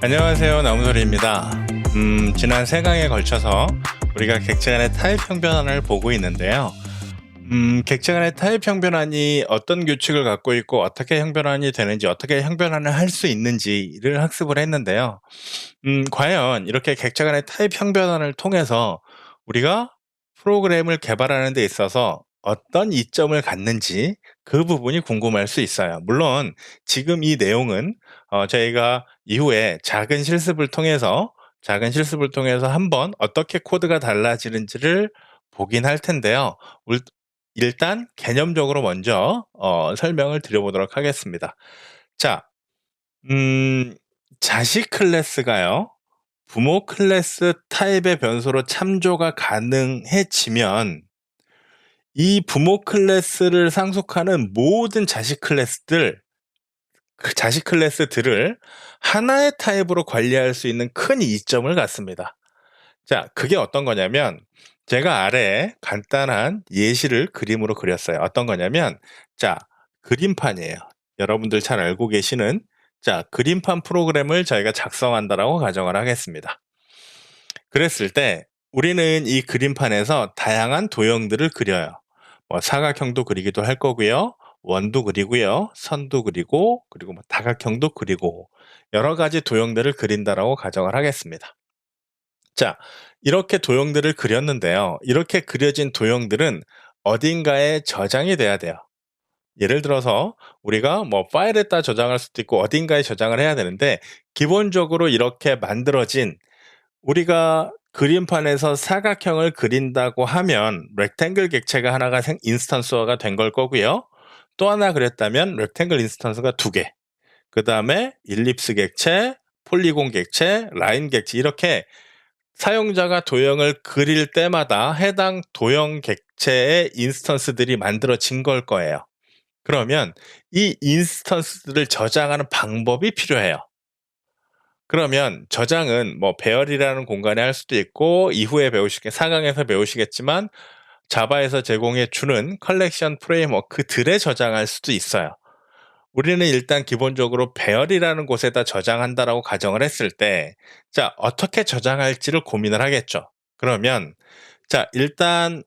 안녕하세요 나무소리입니다. 음, 지난 세 강에 걸쳐서 우리가 객체 간의 타입 형변환을 보고 있는데요. 음, 객체 간의 타입 형변환이 어떤 규칙을 갖고 있고 어떻게 형변환이 되는지 어떻게 형변환을 할 수 있는지를 학습을 했는데요 음, 과연 이렇게 객체 간의 타입 형변환을 통해서 우리가 프로그램을 개발하는 데 있어서 어떤 이점을 갖는지 그 부분이 궁금할 수 있어요. 물론 지금 이 내용은 어 저희가 이후에 작은 실습을 통해서 작은 실습을 통해서 한번 어떻게 코드가 달라지는지를 보긴 할 텐데요. 울 일단 개념적으로 먼저 어 설명을 드려보도록 하겠습니다. 자, 음 자식 클래스가요. 부모 클래스 타입의 변수로 참조가 가능해지면 이 부모 클래스를 상속하는 모든 자식 클래스들 그 자식 클래스들을 하나의 타입으로 관리할 수 있는 큰 이점을 갖습니다. 자, 그게 어떤 거냐면 제가 아래에 간단한 예시를 그림으로 그렸어요. 어떤 거냐면 자, 그림판이에요. 여러분들 잘 알고 계시는 자, 그림판 프로그램을 저희가 작성한다라고 가정을 하겠습니다. 그랬을 때 우리는 이 그림판에서 다양한 도형들을 그려요. 뭐 사각형도 그리기도 할 거고요. 원도 그리고요. 선도 그리고 그리고 뭐 다각형도 그리고 여러 가지 도형들을 그린다라고 가정을 하겠습니다. 자, 이렇게 도형들을 그렸는데요. 이렇게 그려진 도형들은 어딘가에 저장이 돼야 돼요. 예를 들어서 우리가 뭐 파일에다 저장할 수도 있고 어딘가에 저장을 해야 되는데 기본적으로 이렇게 만들어진 우리가 그림판에서 사각형을 그린다고 하면 렉탱글 객체가 하나가 생, 인스턴스화가 된 걸 거고요. 또 하나 그랬다면 렉탱글 인스턴스가 두 개. 그 다음에 일립스 객체, 폴리곤 객체, 라인 객체 이렇게 사용자가 도형을 그릴 때마다 해당 도형 객체의 인스턴스들이 만들어진 걸 거예요. 그러면 이 인스턴스들을 저장하는 방법이 필요해요. 그러면 저장은 뭐 배열이라는 공간에 할 수도 있고 이후에 배우시게 4강에서 배우시겠지만 자바에서 제공해 주는 컬렉션 프레임워크들에 저장할 수도 있어요. 우리는 일단 기본적으로 배열이라는 곳에다 저장한다라고 가정을 했을 때, 자, 어떻게 저장할지를 고민을 하겠죠. 그러면, 자, 일단,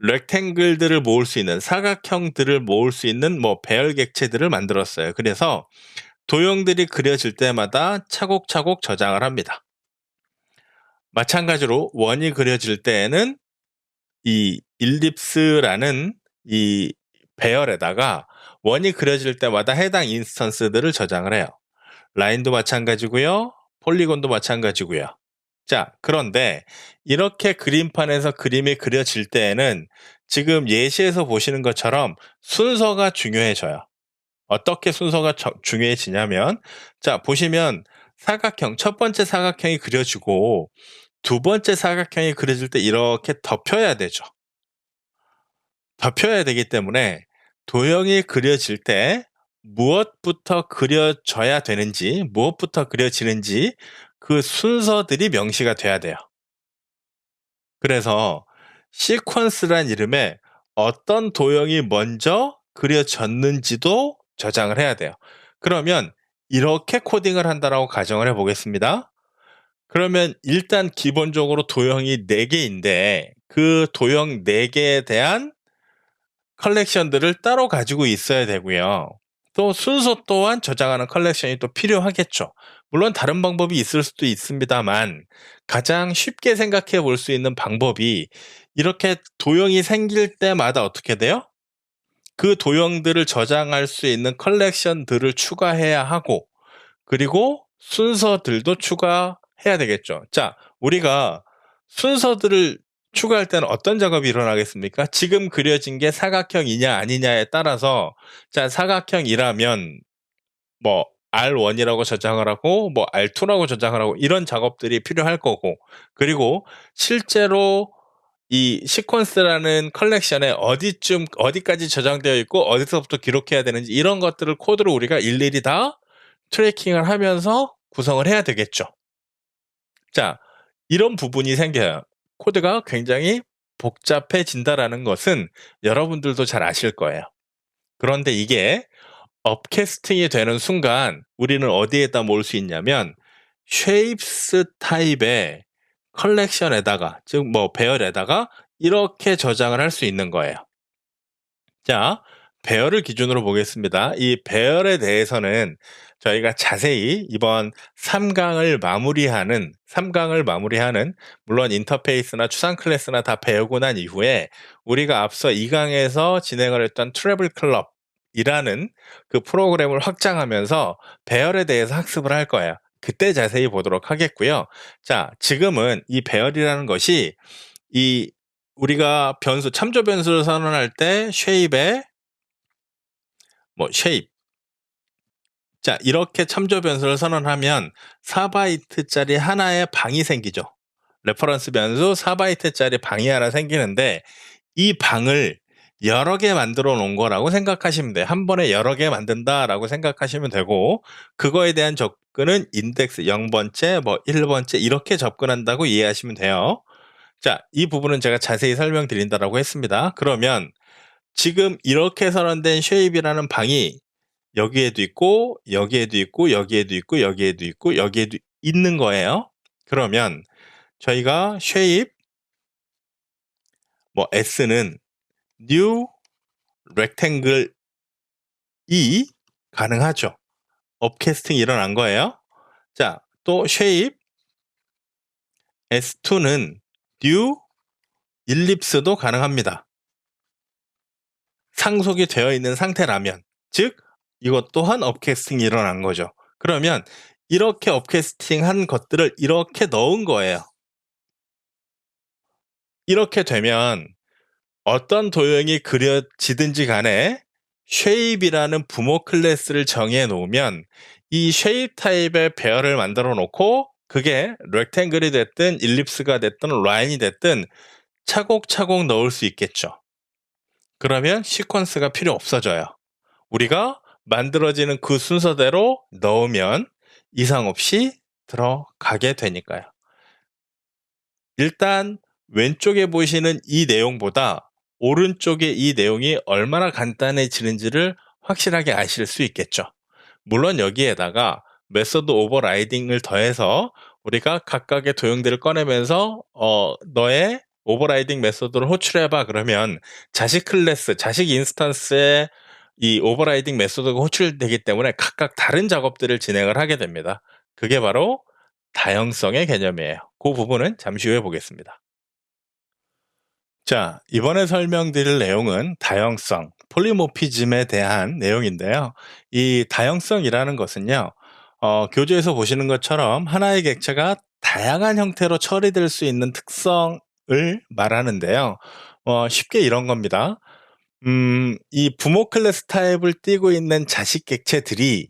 렉탱글들을 모을 수 있는, 사각형들을 모을 수 있는 뭐 배열 객체들을 만들었어요. 그래서 도형들이 그려질 때마다 차곡차곡 저장을 합니다. 마찬가지로 원이 그려질 때에는 이 일립스라는 이 배열에다가 원이 그려질 때마다 해당 인스턴스들을 저장을 해요. 라인도 마찬가지고요. 폴리곤도 마찬가지고요. 자, 그런데 이렇게 그림판에서 그림이 그려질 때에는 지금 예시에서 보시는 것처럼 순서가 중요해져요. 어떻게 순서가 중요해지냐면 자, 보시면 사각형 첫 번째 사각형이 그려지고 두 번째 사각형이 그려질 때 이렇게 덮여야 되죠. 덮여야 되기 때문에 도형이 그려질 때 무엇부터 그려져야 되는지, 무엇부터 그려지는지 그 순서들이 명시가 돼야 돼요. 그래서 시퀀스란 이름에 어떤 도형이 먼저 그려졌는지도 저장을 해야 돼요. 그러면 이렇게 코딩을 한다라고 가정을 해 보겠습니다. 그러면 일단 기본적으로 도형이 4개인데 그 도형 4개에 대한 컬렉션들을 따로 가지고 있어야 되고요. 또 순서 또한 저장하는 컬렉션이 또 필요하겠죠. 물론 다른 방법이 있을 수도 있습니다만 가장 쉽게 생각해 볼 수 있는 방법이 이렇게 도형이 생길 때마다 어떻게 돼요? 그 도형들을 저장할 수 있는 컬렉션들을 추가해야 하고 그리고 순서들도 추가해야 되겠죠. 자, 우리가 순서들을 추가할 때는 어떤 작업이 일어나겠습니까? 지금 그려진 게 사각형이냐 아니냐에 따라서 자 사각형이라면 뭐 R1이라고 저장을 하고 뭐 R2라고 저장을 하고 이런 작업들이 필요할 거고 그리고 실제로 이 시퀀스라는 컬렉션에 어디쯤 어디까지 저장되어 있고 어디서부터 기록해야 되는지 이런 것들을 코드로 우리가 일일이 다 트래킹을 하면서 구성을 해야 되겠죠. 자, 이런 부분이 생겨요. 코드가 굉장히 복잡해진다라는 것은 여러분들도 잘 아실 거예요. 그런데 이게 업캐스팅이 되는 순간 우리는 어디에다 모을 수 있냐면 shapes 타입의 컬렉션에다가 즉 뭐 배열에다가 이렇게 저장을 할 수 있는 거예요. 자, 배열을 기준으로 보겠습니다. 이 배열에 대해서는 저희가 자세히 이번 3강을 마무리하는 3강을 마무리하는 물론 인터페이스나 추상 클래스나 다 배우고 난 이후에 우리가 앞서 2강에서 진행을 했던 트래블 클럽 이라는 그 프로그램을 확장하면서 배열에 대해서 학습을 할 거예요. 그때 자세히 보도록 하겠고요. 자, 지금은 이 배열이라는 것이 이 우리가 변수 참조 변수를 선언할 때 쉐입에 뭐 쉐입 자, 이렇게 참조 변수를 선언하면 4바이트짜리 하나의 방이 생기죠. 레퍼런스 변수 4바이트짜리 방이 하나 생기는데 이 방을 여러 개 만들어 놓은 거라고 생각하시면 돼요. 한 번에 여러 개 만든다라고 생각하시면 되고 그거에 대한 접근은 인덱스 0번째, 뭐 1번째 이렇게 접근한다고 이해하시면 돼요. 자, 이 부분은 제가 자세히 설명드린다라고 했습니다. 그러면 지금 이렇게 선언된 쉐입이라는 방이 여기에도 있고 여기에도 있고 여기에도 있고 여기에도 있고 여기에도 있는 거예요. 그러면 저희가 shape 뭐 s는 new rectangle 이 가능하죠. 업캐스팅 일어난 거예요. 자, 또 shape s2는 new 일립스도 가능합니다. 상속이 되어 있는 상태라면 즉 이것 또한 업캐스팅이 일어난 거죠. 그러면 이렇게 업캐스팅 한 것들을 이렇게 넣은 거예요. 이렇게 되면 어떤 도형이 그려지든지 간에 쉐입이라는 부모 클래스를 정해 놓으면 이 쉐입 타입의 배열을 만들어 놓고 그게 렉탱글이 됐든 일립스가 됐든 라인이 됐든 차곡차곡 넣을 수 있겠죠. 그러면 시퀀스가 필요 없어져요. 우리가 만들어지는 그 순서대로 넣으면 이상 없이 들어가게 되니까요. 일단 왼쪽에 보시는 이 내용보다 오른쪽에 이 내용이 얼마나 간단해지는지를 확실하게 아실 수 있겠죠. 물론 여기에다가 메서드 오버라이딩을 더해서 우리가 각각의 도형들을 꺼내면서 어, 너의 오버라이딩 메서드를 호출해봐 그러면 자식 클래스, 자식 인스턴스에 이 오버라이딩 메소드가 호출되기 때문에 각각 다른 작업들을 진행을 하게 됩니다. 그게 바로 다형성의 개념이에요. 그 부분은 잠시 후에 보겠습니다. 자, 이번에 설명드릴 내용은 다형성, 폴리모피즘에 대한 내용인데요. 이 다형성이라는 것은요, 어, 교재에서 보시는 것처럼 하나의 객체가 다양한 형태로 처리될 수 있는 특성을 말하는데요. 어, 쉽게 이런 겁니다. 음, 이 부모 클래스 타입을 띄고 있는 자식 객체들이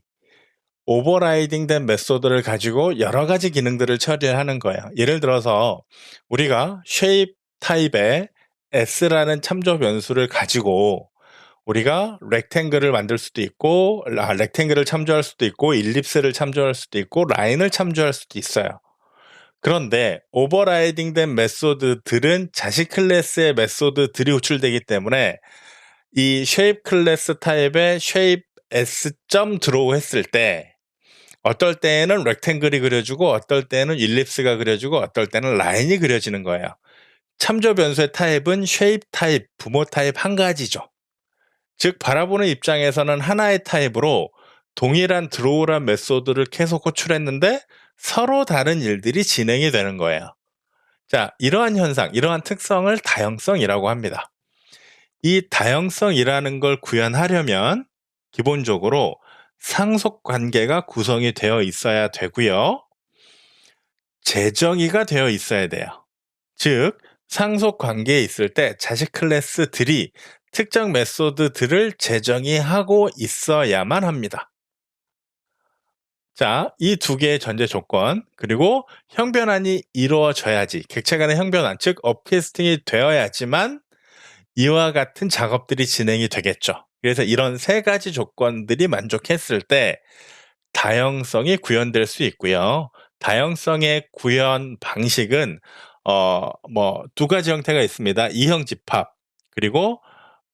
오버라이딩 된 메소드를 가지고 여러 가지 기능들을 처리하는 거예요. 예를 들어서 우리가 shape 타입의 s라는 참조 변수를 가지고 우리가 렉탱글을 만들 수도 있고 아, 렉탱글을 참조할 수도 있고 일립스를 참조할 수도 있고 라인을 참조할 수도 있어요. 그런데 오버라이딩 된 메소드들은 자식 클래스의 메소드들이 호출되기 때문에 이 shape 클래스 타입의 shape s 점 드로우 했을 때 어떨 때에는 렉탱글이 그려지고 어떨 때는 일립스가 그려지고 어떨 때는 라인이 그려지는 거예요. 참조 변수의 타입은 shape 타입, 부모 타입 한 가지죠. 즉 바라보는 입장에서는 하나의 타입으로 동일한 드로우란 메소드를 계속 호출했는데 서로 다른 일들이 진행이 되는 거예요. 자, 이러한 현상, 이러한 특성을 다형성이라고 합니다. 이 다형성이라는 걸 구현하려면 기본적으로 상속 관계가 구성이 되어 있어야 되고요. 재정의가 되어 있어야 돼요. 즉, 상속 관계에 있을 때 자식 클래스들이 특정 메소드들을 재정의하고 있어야만 합니다. 자, 이 두 개의 전제 조건, 그리고 형변환이 이루어져야지, 객체 간의 형변환, 즉, 업캐스팅이 되어야지만 이와 같은 작업들이 진행이 되겠죠. 그래서 이런 세 가지 조건들이 만족했을 때 다형성이 구현될 수 있고요. 다형성의 구현 방식은 어 뭐 두 가지 형태가 있습니다. 이형 집합 그리고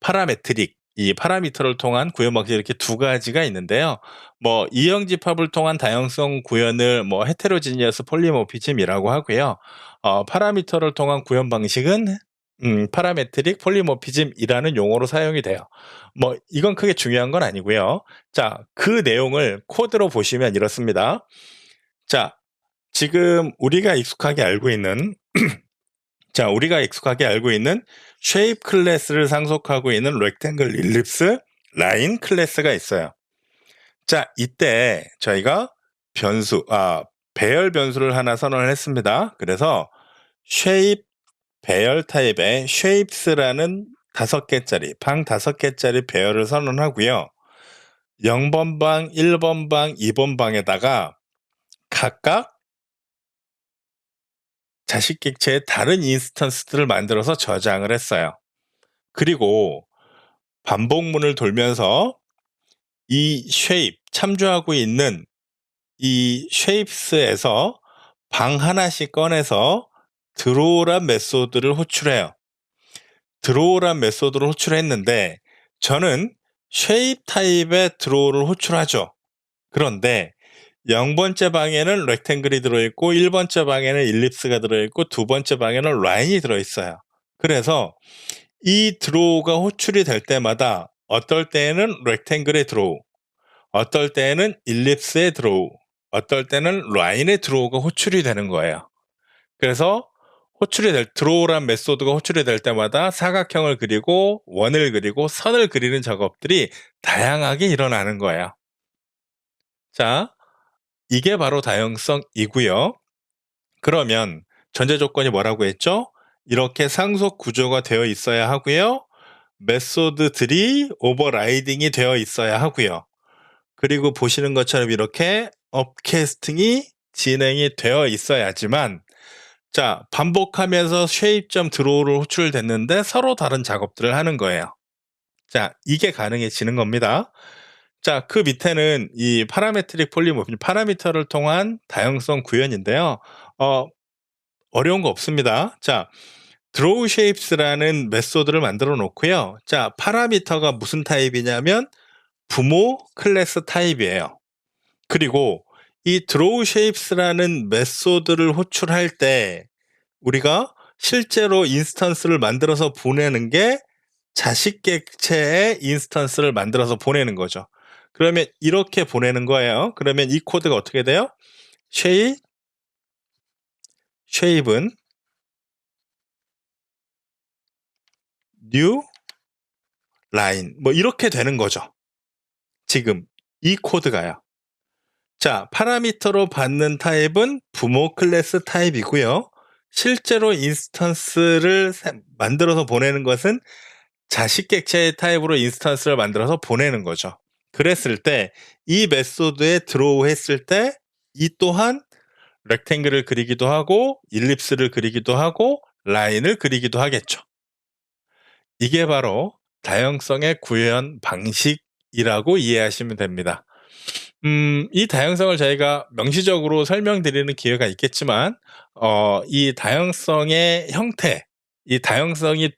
파라메트릭 이 파라미터를 통한 구현 방식 이렇게 두 가지가 있는데요. 뭐 이형 집합을 통한 다형성 구현을 뭐 헤테로지니어스 폴리모피즘이라고 하고요. 어 파라미터를 통한 구현 방식은 음 파라메트릭 폴리모피즘이라는 용어로 사용이 돼요. 뭐 이건 크게 중요한 건 아니고요. 자, 그 내용을 코드로 보시면 이렇습니다. 자, 지금 우리가 익숙하게 알고 있는 자, 우리가 익숙하게 알고 있는 쉐입 클래스를 상속하고 있는 렉탱글 일립스 라인 클래스가 있어요. 자, 이때 저희가 변수, 아, 배열 변수를 하나 선언을 했습니다. 그래서 쉐입 배열 타입의 쉐입스라는 다섯 개짜리, 방 다섯 개짜리 배열을 선언하고요. 0번 방, 1번 방, 2번 방에다가 각각 자식 객체의 다른 인스턴스들을 만들어서 저장을 했어요. 그리고 반복문을 돌면서 이 쉐입, 참조하고 있는 이 쉐입스에서 방 하나씩 꺼내서 드로우란 메소드를 호출해요. 드로우란 메소드를 호출했는데 저는 쉐입 타입의 드로우를 호출하죠. 그런데 0번째 방에는 렉탱글이 들어있고 1번째 방에는 일립스가 들어있고 두 번째 방에는 라인이 들어있어요. 그래서 이 드로우가 호출이 될 때마다 어떨 때에는 렉탱글의 드로우, 어떨 때에는 일립스의 드로우, 어떨 때는 라인의 드로우가 호출이 되는 거예요. 그래서 호출이 될 드로우란 메소드가 호출이 될 때마다 사각형을 그리고 원을 그리고 선을 그리는 작업들이 다양하게 일어나는 거예요. 자, 이게 바로 다형성이고요. 그러면 전제 조건이 뭐라고 했죠? 이렇게 상속 구조가 되어 있어야 하고요. 메소드들이 오버라이딩이 되어 있어야 하고요. 그리고 보시는 것처럼 이렇게 업캐스팅이 진행이 되어 있어야지만 자, 반복하면서 쉐입점 드로우를 호출됐는데 서로 다른 작업들을 하는 거예요. 자, 이게 가능해지는 겁니다. 자, 그 밑에는 이 파라메트릭 폴리모필, 파라미터를 통한 다형성 구현인데요. 어, 어려운 거 없습니다. 자, 드로우 쉐입스라는 메소드를 만들어 놓고요. 자, 파라미터가 무슨 타입이냐면 부모 클래스 타입이에요. 그리고 이 드로우 쉐입스라는 메소드를 호출할 때 우리가 실제로 인스턴스를 만들어서 보내는 게 자식 객체의 인스턴스를 만들어서 보내는 거죠. 그러면 이렇게 보내는 거예요. 그러면 이 코드가 어떻게 돼요? 쉐입 쉐입은 new line 뭐 이렇게 되는 거죠. 지금 이 코드가요. 자, 파라미터로 받는 타입은 부모 클래스 타입이고요. 실제로 인스턴스를 만들어서 보내는 것은 자식 객체의 타입으로 인스턴스를 만들어서 보내는 거죠. 그랬을 때 이 메소드에 드로우 했을 때 이 또한 렉탱글을 그리기도 하고 일립스를 그리기도 하고 라인을 그리기도 하겠죠. 이게 바로 다형성의 구현 방식이라고 이해하시면 됩니다. 음, 이 다양성을 저희가 명시적으로 설명드리는 기회가 있겠지만, 어, 이 다양성의 형태, 이 다양성이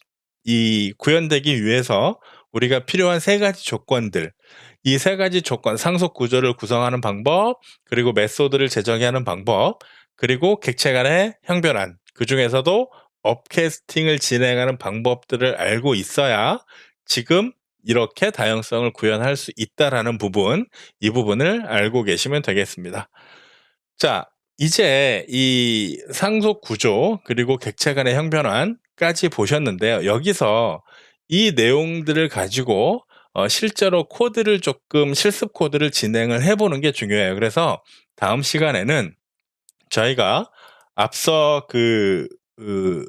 이 구현되기 위해서 우리가 필요한 세 가지 조건들, 이 세 가지 조건, 상속 구조를 구성하는 방법, 그리고 메소드를 제정하는 방법, 그리고 객체 간의 형변환, 그 중에서도 업캐스팅을 진행하는 방법들을 알고 있어야 지금 이렇게 다양성을 구현할 수 있다라는 부분, 이 부분을 알고 계시면 되겠습니다. 자, 이제 이 상속 구조 그리고 객체 간의 형변환까지 보셨는데요. 여기서 이 내용들을 가지고 어, 실제로 코드를 조금 실습 코드를 진행을 해보는 게 중요해요. 그래서 다음 시간에는 저희가 앞서 그, 그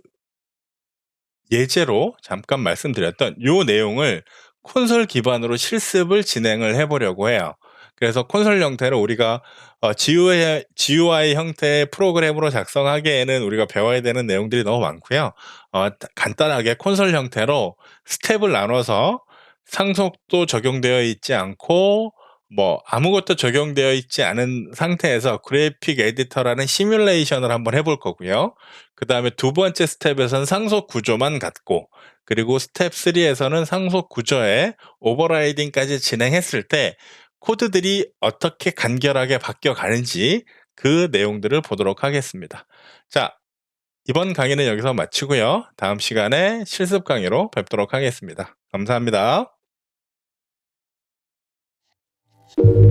예제로 잠깐 말씀드렸던 요 내용을 콘솔 기반으로 실습을 진행을 해보려고 해요. 그래서 콘솔 형태로 우리가 어, GUI, GUI 형태의 프로그램으로 작성하기에는 우리가 배워야 되는 내용들이 너무 많고요. 어, 간단하게 콘솔 형태로 스텝을 나눠서 상속도 적용되어 있지 않고 뭐 아무것도 적용되어 있지 않은 상태에서 그래픽 에디터라는 시뮬레이션을 한번 해볼 거고요. 그 다음에 두 번째 스텝에서는 상속 구조만 갖고 그리고 스텝 3에서는 상속 구조에 오버라이딩까지 진행했을 때 코드들이 어떻게 간결하게 바뀌어 가는지 그 내용들을 보도록 하겠습니다. 자, 이번 강의는 여기서 마치고요. 다음 시간에 실습 강의로 뵙도록 하겠습니다. 감사합니다. Thank you.